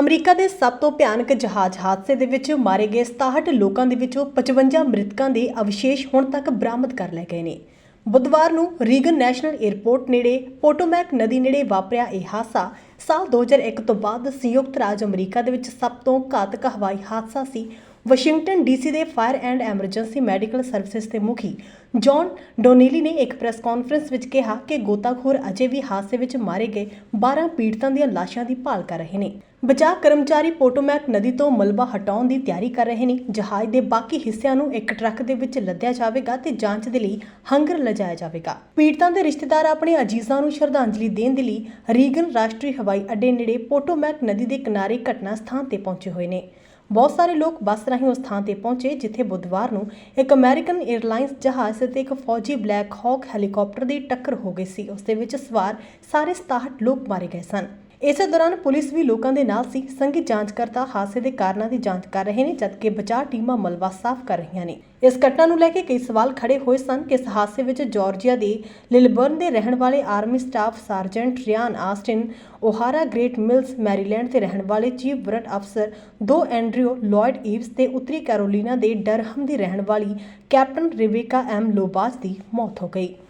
America ਦੇ ਸਭ ਤੋਂ ਭਿਆਨਕ ਜਹਾਜ਼ ਹਾਦਸੇ ਦੇ ਵਿੱਚ ਮਾਰੇ ਗਏ 67 ਲੋਕਾਂ ਦੇ ਵਿੱਚੋਂ 55 ਮ੍ਰਿਤਕਾਂ ਦੇ ਅਵਸ਼ੇਸ਼ ਹੁਣ ਤੱਕ ਬਰਾਮਦ ਕਰ ਲਏ ਗਏ ਨੇ। ਬੁੱਧਵਾਰ ਨੂੰ ਰੀਗਨ ਨੈਸ਼ਨਲ 에ਅਰਪੋਰਟ ਨੇੜੇ ਪੋਟੋਮੈਕ ਨਦੀ ਨੇੜੇ ਵਾਪਰਿਆ ਇਹ ਹਾਦਸਾ ਸਾਲ 2001 ਤੋਂ ਬਾਅਦ ਸੰਯੁਕਤ ਰਾਜ ਅਮਰੀਕਾ ਦੇ ਵਿੱਚ ਸਭ ਤੋਂ ਘਾਤਕ ਹਵਾਈ ਹਾਦਸਾ ਸੀ। ਵਾਸ਼ਿੰਗਟਨ ਡੀਸੀ ਦੇ fire and emergency medical services ਦੇ ਮੁਖੀ ਜੌਨ ਡੋਨੇਲੀ ਨੇ ਇੱਕ ਪ੍ਰੈਸ ਕਾਨਫਰੰਸ ਵਿੱਚ ਕਿਹਾ ਕਿ ਗੋਤਾਖੋਰ ਅਜੇ ਵੀ ਹਾਦਸੇ ਵਿੱਚ ਮਾਰੇ ਗਏ 12 ਪੀੜਤਾਂ ਦੀਆਂ ਲਾਸ਼ਾਂ ਦੀ ਭਾਲ ਕਰ ਰਹੇ ਨੇ। ਬਚਾਅ ਕਰਮਚਾਰੀ ਪੋਟੋਮੈਕ ਨਦੀ ਤੋਂ ਮਲਬਾ ਹਟਾਉਣ ਦੀ ਤਿਆਰੀ ਕਰ ਰਹੇ ਨੇ। ਜਹਾਜ਼ ਦੇ ਬਾਕੀ ਹਿੱਸਿਆਂ ਨੂੰ ਇੱਕ ਟਰੱਕ ਦੇ ਵਿੱਚ ਲੱਦਿਆ ਜਾਵੇਗਾ ਤੇ ਜਾਂਚ ਦੇ ਲਈ ਹੰਗਰ ਲਿਜਾਇਆ ਜਾਵੇਗਾ। ਪੀੜਤਾਂ ਦੇ ਰਿਸ਼ਤੇਦਾਰ ਆਪਣੇ ਅਜੀਜ਼ਾਂ ਨੂੰ ਸ਼ਰਧਾਂਜਲੀ ਦੇਣ ਦੇ ਲਈ ਰੀਗਨ ਰਾਸ਼ਟਰੀ ਹਵਾਈ ਅੱਡੇ ਨੇੜੇ ਪੋਟੋਮੈਕ ਨਦੀ ਦੇ ਕਿਨਾਰੇ ਘਟਨਾ ਸਥਾਨ ਤੇ ਪਹੁੰਚੇ ਹੋਏ ਨੇ। ਬਹੁਤ ਸਾਰੇ ਲੋਕ ਬੱਸ ਰਾਹੀਂ ਉਸ ਥਾਂ ਤੇ ਪਹੁੰਚੇ ਜਿੱਥੇ ਬੁੱਧਵਾਰ ਨੂੰ ਇੱਕ ਅਮਰੀਕਨ 에ਅਰਲਾਈਨਸ ਜਹਾਜ਼ ਤੇ ਇੱਕ ਫੌਜੀ ਬਲੈਕ ਹਾਕ ਹੈਲੀਕਾਪਟਰ ਦੀ ਟੱਕਰ ਹੋ ਗਈ ਸੀ। ਉਸ ਦੇ ਵਿੱਚ ਸਵਾਰ ਸਾਰੇ 67 ਲੋਕ ਮਾਰੇ ਗਏ ਸਨ। ਇਸੇ ਦੌਰਾਨ ਪੁਲਿਸ ਵੀ ਲੋਕਾਂ ਦੇ ਨਾਲ ਸੀ। ਸੰਗੀ ਜਾਂਚਕਰਤਾ ਹਾਦਸੇ ਦੇ ਕਾਰਨਾਂ ਦੀ ਜਾਂਚ ਕਰ ਰਹੇ ਨੇ, ਜਦਕਿ ਬਚਾਅ ਟੀਮਾਂ ਮਲਬਾ ਸਾਫ਼ ਕਰ ਰਹੀਆਂ ਨੇ। ਇਸ ਘਟਨਾ ਨੂੰ ਲੈ ਕੇ ਕਈ ਸਵਾਲ ਖੜੇ ਹੋਏ ਸਨ ਕਿ ਇਸ ਹਾਦਸੇ ਵਿੱਚ ਜਾਰਜੀਆ ਦੇ ਲਿਲਬਰਨ ਦੇ ਰਹਿਣ ਵਾਲੇ army staff sergeant Ryan Austin, O'Hara Great Mills Maryland ਦੇ ਰਹਿਣ ਵਾਲੇ ਚੀਫ ਵਰਟ ਅਫਸਰ, ਦੋ ਐਂਡਰਿਓ ਲਾਇਡ ਈਵਸ ਤੇ ਉੱਤਰੀ ਕੈਰੋਲੀਨਾ ਦੇ ਡਰਹਮ ਦੀ ਰਹਿਣ ਵਾਲੀ ਕੈਪਟਨ ਰਿਬੇਕਾ ਐਮ ਲੋਬਾਸ ਦੀ ਮੌਤ ਹੋ ਗਈ।